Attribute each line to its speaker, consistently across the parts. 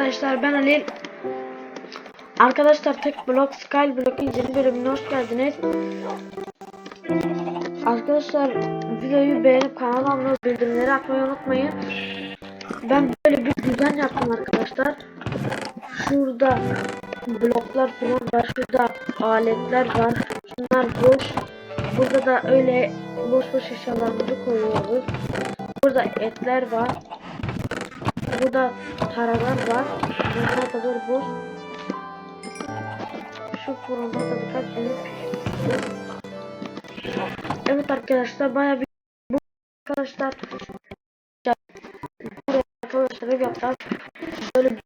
Speaker 1: arkadaşlar ben Halil. Arkadaşlar tek blok Skyblock'un yeni bölümüne hoş geldiniz. Arkadaşlar videoyu beğenip kanala abone bildirimleri açmayı unutmayın. Ben böyle bir düzen yaptım arkadaşlar. Şurada bloklar falan var. Şurada aletler var. Bunlar boş. Burada da öyle boş boş eşyalarımızı koyuyoruz. Burada etler var. Burada taralar var. Bunlar da böyle boş. Şu fırında da birkaç yemek. Evet arkadaşlar baya bir bu arkadaşlar buraya arkadaşlar ev yapacağız. Böyle bir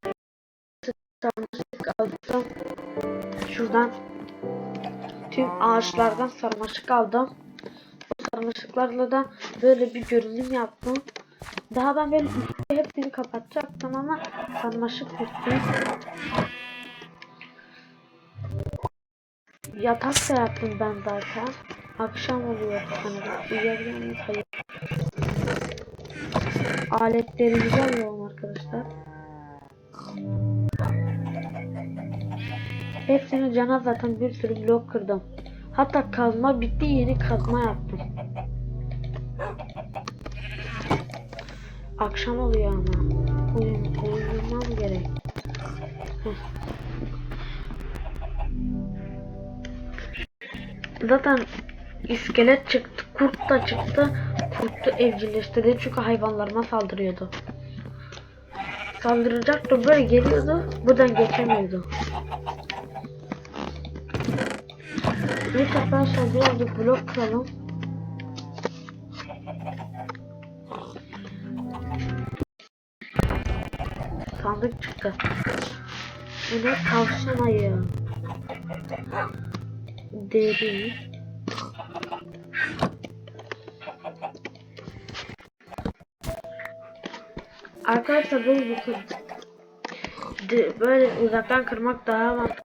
Speaker 1: sarmaşık aldım. Şuradan tüm ağaçlardan sarmaşık aldım. Bu sarmaşıklarla da böyle bir görünüm yaptım. Daha ben böyle kapatacaktım ama sarmaşık bitti. Yatak da yaptım ben zaten. Akşam oluyor sanırım. Uyuyabiliyor muyuz? Hayır. Aletlerimizi alıyorum arkadaşlar. Hepsini cana zaten bir sürü blok kırdım. Hatta kazma bitti yeni kazma yaptım. Akşam oluyor ama. Uyum, uyumam gerek. Zaten iskelet çıktı, kurt da çıktı. Kurtu evcilleştirdi çünkü hayvanlarıma saldırıyordu. Saldıracaktı böyle geliyordu, buradan geçemiyordu. İlk arkadaşlar birazcık blok kıralım. Sandık çıktı. Bu ne tavşan ayı. Deri. Arkadaşlar böyle de- böyle uzaktan kırmak daha mantıklı.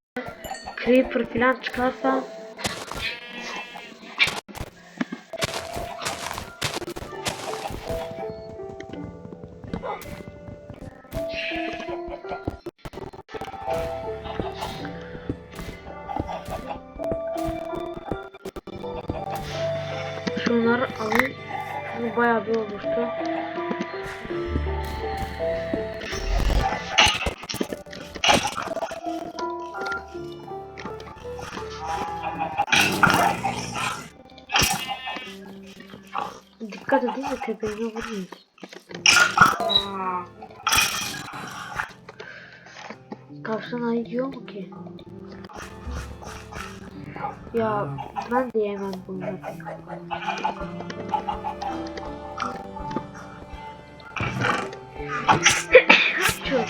Speaker 1: Creeper falan çıkarsa bayağı bir oluştu. Dikkat edin de tepeğine vurmayın. Tavşan ayı yiyor mu ki? Ya ben de yemem bunları. Çok.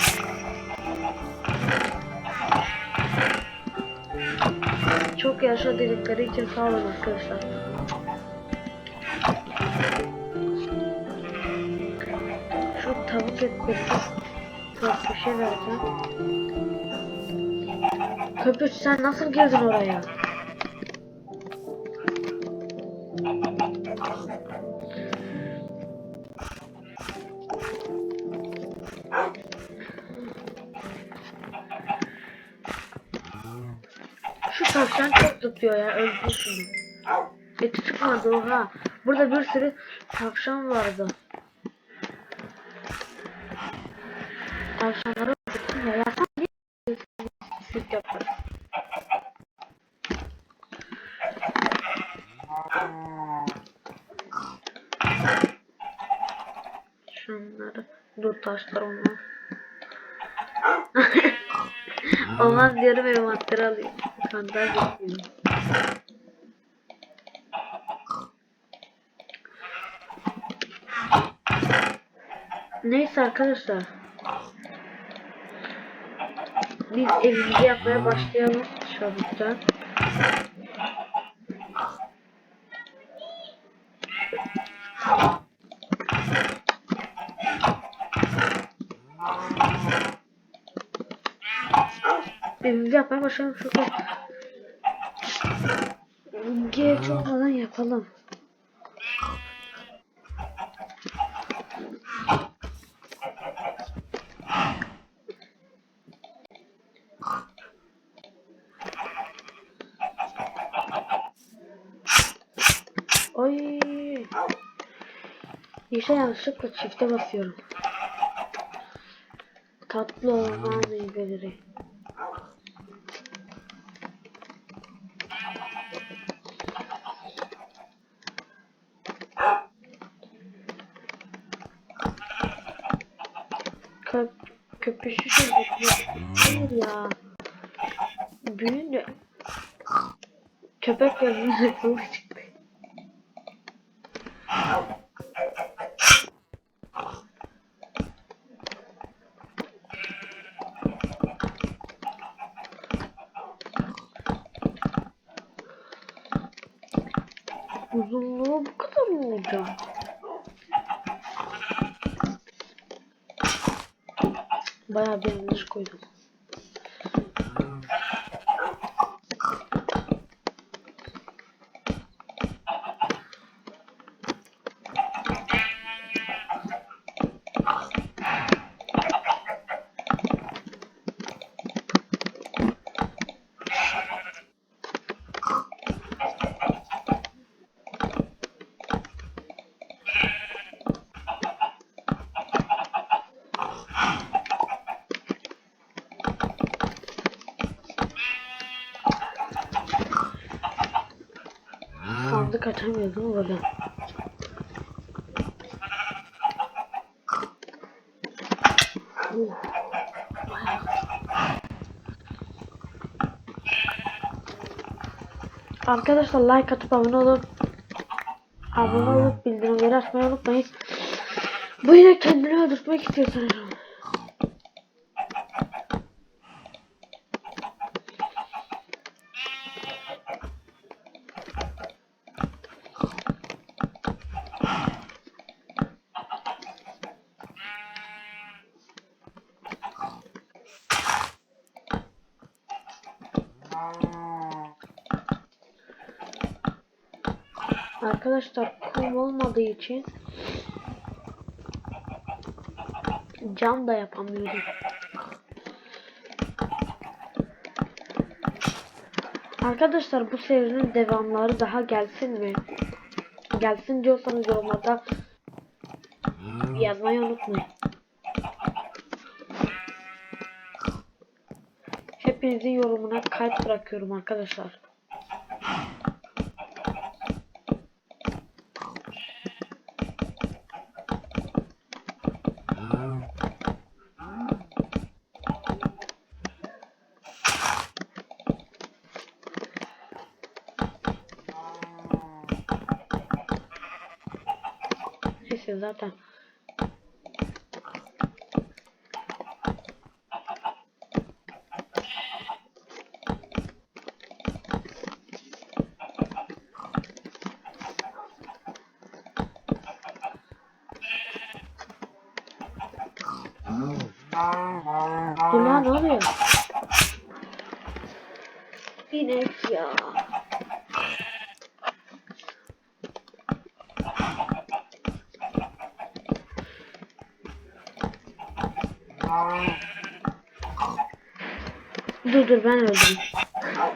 Speaker 1: Çok yaşa dedikleri için sağ olun arkadaşlar. Şu tavuk etleri çok bir şey vereceğim. Köpüş sen nasıl girdin oraya? Tutuyor ya öldü şunu. Eti çıkmadı oha. Burada bir sürü tavşan vardı. Tavşanları öldürdüm ya. Ya sen niye pislik yapar? Şunları dur taşlar onlar. Olmaz diyorum envanteri alayım. Sandal bekliyorum. Neyse arkadaşlar. Biz evimizi yapmaya başlayalım çabuktan. Evimizi yapmaya başlayalım şurada. Geç olmadan yapalım. Oy. Yeşil yanlışlıkla çifte basıyorum. Tatlı olan hmm. meyveleri. Köp köpüşü Hayır ya. Büyünce köpek gözüne kılıç çıktı. Uzunluğu bu kadar mı olacak? Bayağı bir yanlış koydum. Sandık açamıyordum burada. Uh, bayağı. Arkadaşlar like atıp abone olup abone olup bildirimleri açmayı unutmayın. Bu yine kendini öldürtmek istiyor sanırım. Arkadaşlar kum olmadığı için cam da yapamıyorum. Arkadaşlar bu serinin devamları daha gelsin mi? Gelsin diyorsanız yorumlarda yazmayı unutmayın. Hepinizin yorumuna kalp bırakıyorum arkadaşlar. Neyse zaten. Dur lan ne oluyor? İnek ya. Dur dur ben öldüm.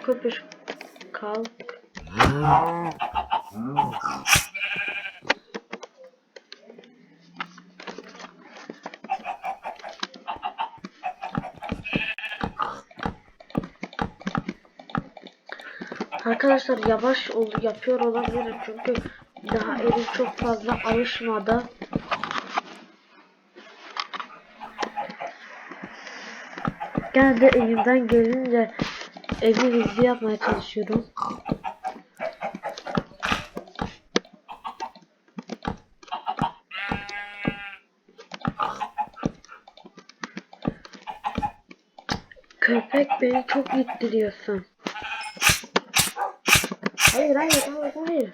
Speaker 1: Köpüş kalk. Arkadaşlar yavaş oldu yapıyor olabilirim çünkü daha elim çok fazla alışmadı. Gene de elimden gelince evi hızlı yapmaya çalışıyorum. Köpek beni çok ittiriyorsun. Hayır hayır hayır hayır.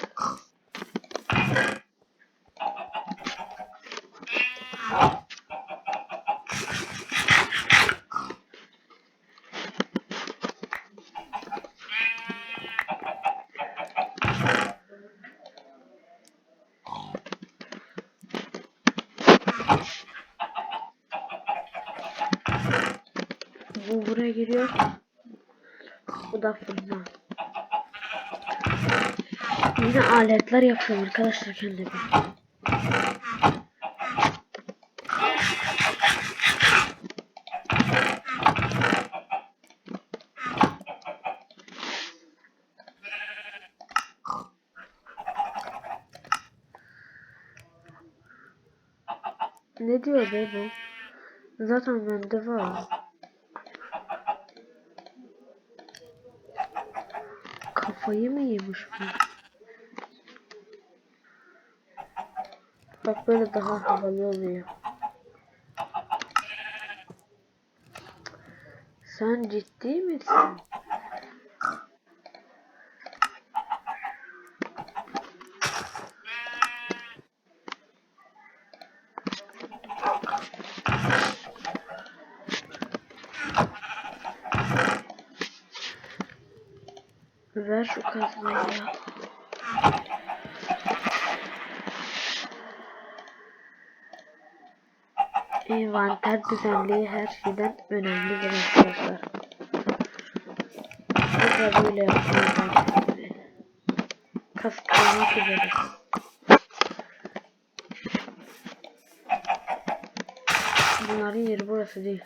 Speaker 1: Bu buraya giriyor. Bu da fırına. Yine aletler yapıyorum arkadaşlar kendime. Ne diyor be bu? Zaten bende var. Kafayı mı yemiş bu? Bak böyle daha havalı oluyor. Sen ciddi misin? Ver şu kazmayı ya. Envanter düzenliği her şeyden önemlidir arkadaşlar. Burada böyle yapıyorlar. Kastırmak üzere. Bunların yeri burası değil.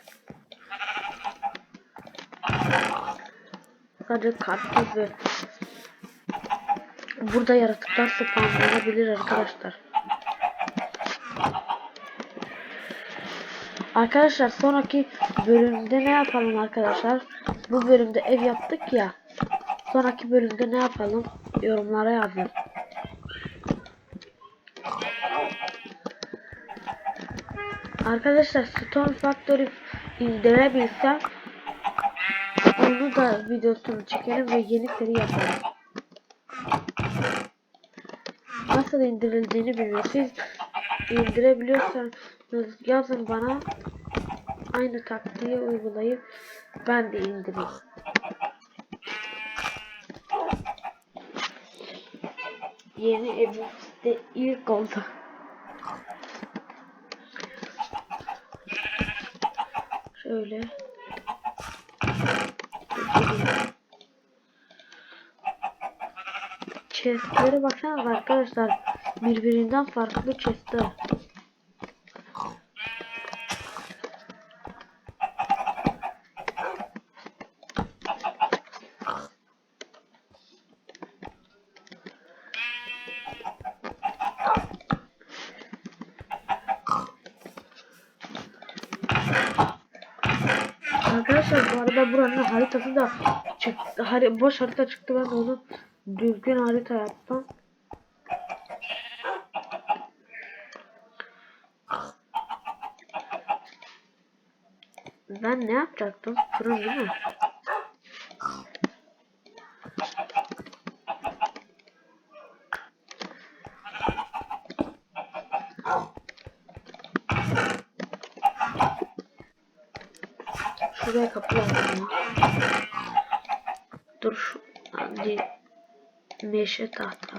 Speaker 1: Sadece karpuz ve burada yaratıklar spawnlanabilir arkadaşlar. Arkadaşlar sonraki bölümde ne yapalım arkadaşlar? Bu bölümde ev yaptık ya. Sonraki bölümde ne yapalım? Yorumlara yazın. Arkadaşlar Stone Factory indirebilsem onu da videosunu çekelim ve yeni seri yaparım. Nasıl indirildiğini bilmiyorum. Siz indirebiliyorsanız yazın bana. Aynı taktiği uygulayıp ben de indireyim. Yeni evimizde ilk oldu. Şöyle. Chestlere baksanız arkadaşlar. Birbirinden farklı chestler. Arkadaşlar bu arada buranın haritası da çıktı. Hari boş harita çıktı ben onu düzgün harita yaptım. Ben ne yapacaktım? Fırın değil mi? Şuraya kapı lazım ya. Dur şu hadi meşe tahta.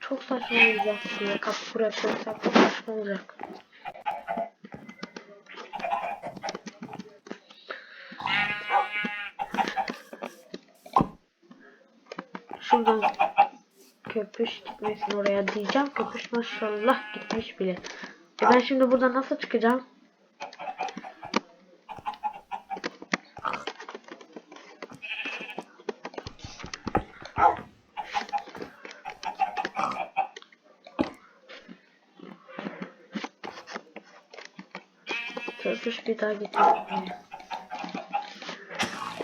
Speaker 1: Çok saçma olacak ya. Kapı buraya koysak çok saçma olacak. Şuradan köpüş gitmesin oraya diyeceğim. Köpüş maşallah gitmiş bile. E ben şimdi buradan nasıl çıkacağım? Köpüş bir daha gitmiyor.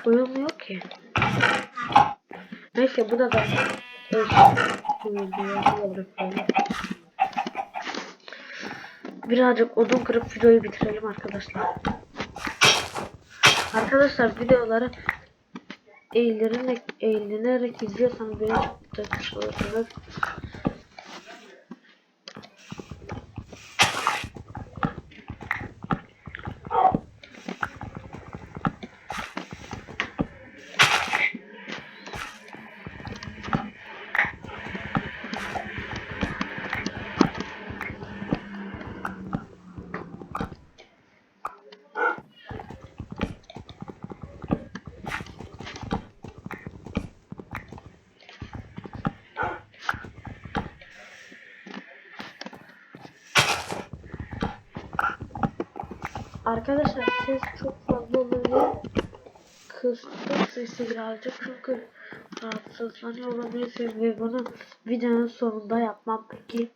Speaker 1: Uyumuyor ki. Neyse bu da da Birazcık odun kırıp videoyu bitirelim arkadaşlar. Arkadaşlar videoları eğilerek, eğlenerek izliyorsanız beni çok da Arkadaşlar ses çok fazla olabilir. Kıstık sesi birazcık çünkü rahatsızlanıyor olabilirsiniz ve bunu videonun sonunda yapmam peki.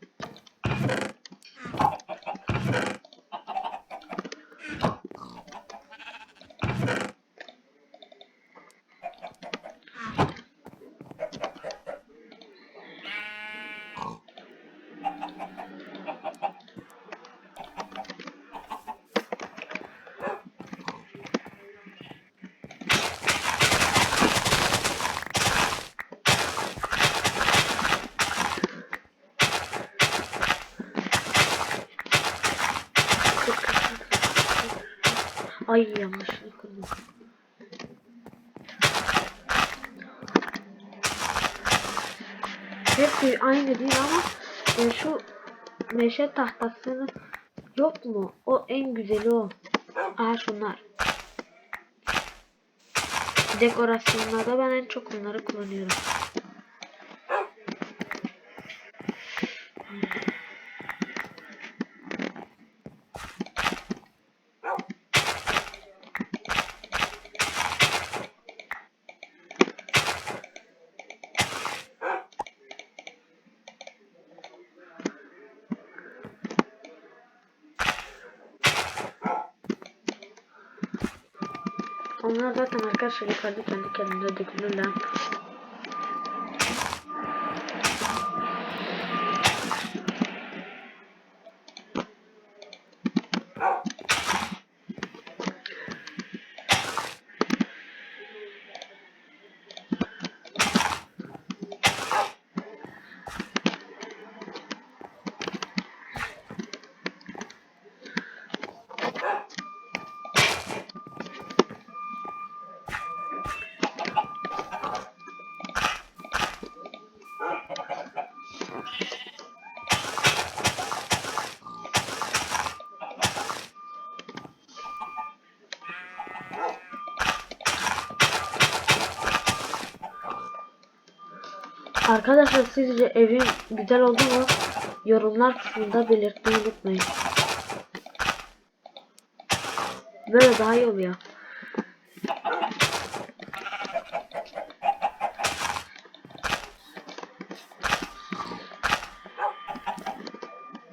Speaker 1: Ay yanlışlıkla. Hepsi aynı değil ama e, şu meşe tahtasını yok mu? O en güzeli o. Aa şunlar. Dekorasyonlarda ben en çok bunları kullanıyorum. Onlar zaten arkadaşlar yukarıda kendi kendine dökülürler. Arkadaşlar sizce evim güzel oldu mu? Yorumlar kısmında belirtmeyi unutmayın. Böyle daha iyi oluyor.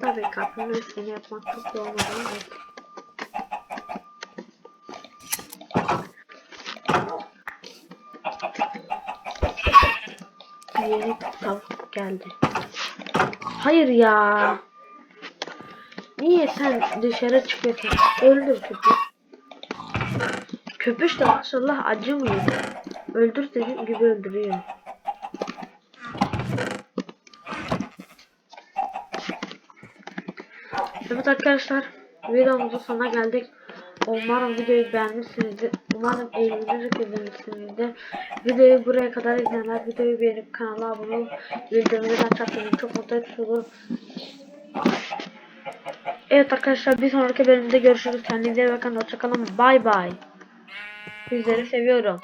Speaker 1: Tabii kapının üstünü yapmak çok zor Yeni tavuk geldi. Hayır ya. Niye sen dışarı çıkıyorsun? Öldür köpüş. Köpüş de maşallah acımıyor. Öldür dediğim gibi öldürüyor. Evet arkadaşlar videomuzun sonuna geldik. Umarım videoyu beğenmişsinizdir. Umarım eğlenerek izlemişsinizdir. Videoyu buraya kadar izleyenler videoyu beğenip kanala abone olup bildirimleri açarsanız çok mutlu olurum. Evet arkadaşlar bir sonraki bölümde görüşürüz. Kendinize iyi bakın. Hoşçakalın. Bay bay. Sizleri seviyorum.